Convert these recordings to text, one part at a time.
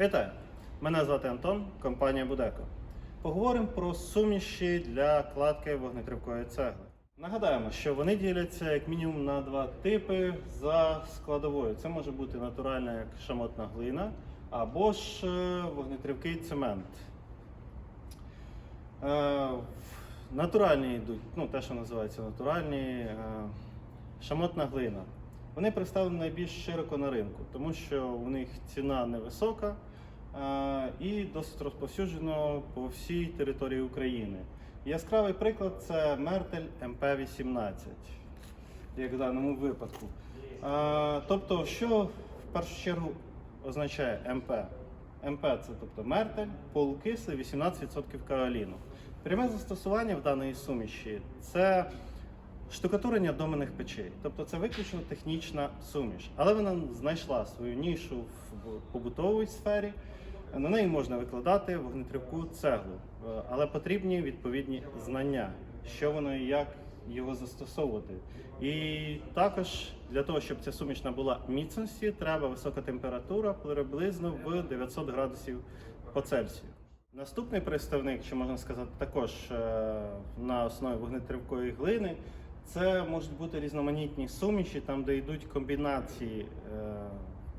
Вітаю! Мене звати Антон, компанія Будеко. Поговоримо про суміші для кладки вогнетривкої цегли. Нагадаємо, що вони діляться як мінімум на два типи за складовою. Це може бути натуральна як шамотна глина, або ж е, вогнетривкий цемент. Е, Натуральні йдуть, ну те, що називається натуральні, е, шамотна глина. Вони представлені найбільш широко на ринку, тому що у них ціна невисока і досить розповсюджено по всій території України. Яскравий приклад це Мертель МП-18, як в даному випадку. Е, Тобто, що в першу чергу означає МП? МП це тобто мертель, полукислий, 18% каоліну. Пряме застосування в даної суміші це штукатурення доменних печей. Тобто це виключно технічна суміш. Але вона знайшла свою нішу в побутовій сфері. На неї можна викладати вогнетривку цеглу, Е, але потрібні відповідні знання, що воно і як його застосовувати. І також для того, щоб ця суміш набула міцності, треба висока температура приблизно в 900 градусів по Цельсію. Наступний представник, що можна сказати, також е, на основі вогнетривкої глини, це можуть бути різноманітні суміші, там де йдуть комбінації е,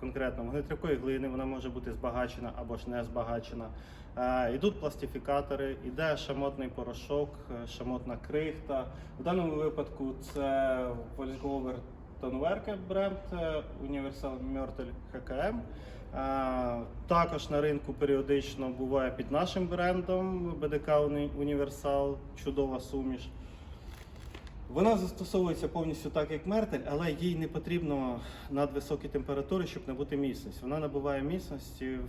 конкретно вогнетривкої глини, вона може бути збагачена або ж не збагачена. Е, Йдуть пластифікатори, іде шамотний порошок, е, шамотна крихта. В даному випадку це Volkswagen Тонверке бренд е, Universal Mörtel HKM. Також на ринку періодично буває під нашим брендом Uni- Universal, чудова суміш. Вона застосовується повністю так, як мертель, але їй не потрібно надвисокі температури, щоб набути міцність. Вона набуває міцності е,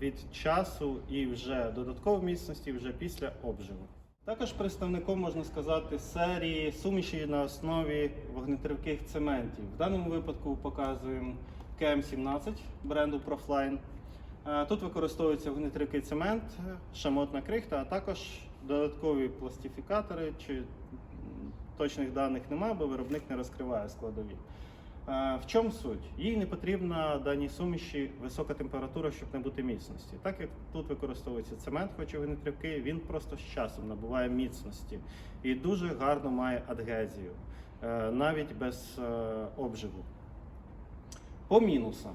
від часу і вже додатково міцності вже після обживу. Також представником можна сказати серії суміші на основі вогнетривких цементів. В даному випадку показуємо КМ17 бренду Profline. Е, Тут використовується вогнетривкий цемент, е, шамотна крихта, а також додаткові пластифікатори чи точних даних немає, бо виробник не розкриває складові. Е, В чому суть? Їй не потрібна даній суміші висока температура, щоб не бути міцності. Так як тут використовується цемент, хоч і вогнетривкий, він просто з часом набуває міцності і дуже гарно має адгезію, е, навіть без е, обживу. По мінусам.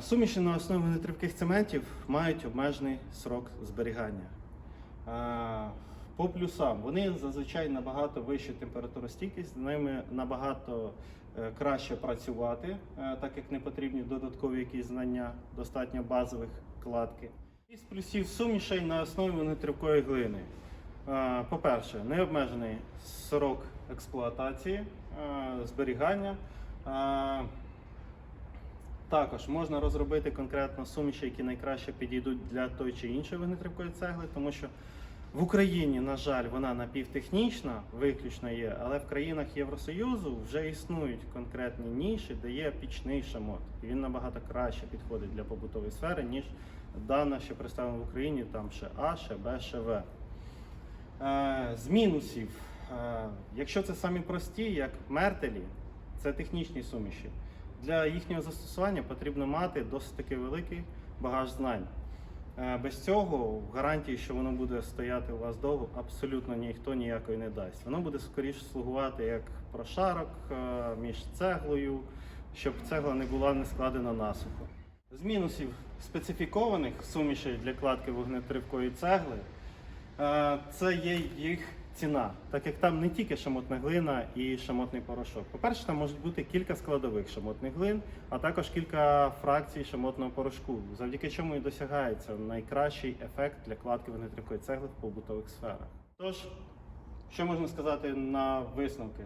Суміші на основі нетривких цементів мають обмежений срок зберігання. По плюсам вони зазвичай набагато вища температуростійкість, з ними набагато е, краще працювати, е, так як не потрібні додаткові якісь знання, достатньо базових кладки. Із плюсів сумішей на основі нетривкої глини. Е, По-перше, необмежений срок експлуатації, зберігання. Також можна розробити конкретно суміші, які найкраще підійдуть для той чи іншої вогнетривкої цегли, тому що в Україні, на жаль, вона напівтехнічна, виключно є, але в країнах Євросоюзу вже існують конкретні ніші, де є пічний шамот. І він набагато краще підходить для побутової сфери, ніж дана, що представлена в Україні, там ще А, ще Б, ще В. Е, З мінусів, е, якщо це самі прості, як мертелі, це технічні суміші. Для їхнього застосування потрібно мати досить таки великий багаж знань. Е, Без цього гарантії, що воно буде стояти у вас довго, абсолютно ніхто ніякої не дасть. Воно буде скоріше слугувати як прошарок е, між цеглою, щоб цегла не була не складена насухо. З мінусів специфікованих сумішей для кладки вогнетривкої цегли е, це є їх ціна, так як там не тільки шамотна глина і шамотний порошок. По-перше, там можуть бути кілька складових шамотних глин, а також кілька фракцій шамотного порошку, завдяки чому і досягається найкращий ефект для кладки вогнетривкої цегли в побутових сферах. Тож, що можна сказати на висновки?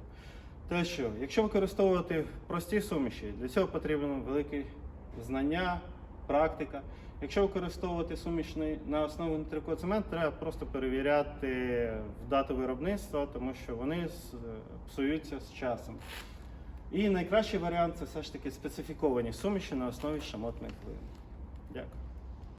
Те, що якщо використовувати прості суміші, для цього потрібно велике знання, практика. Якщо використовувати сумішний на основі нутрикоцемент, треба просто перевіряти в дату виробництва, тому що вони псуються з часом. І найкращий варіант це все ж таки специфіковані суміші на основі шамотних глини. Дякую.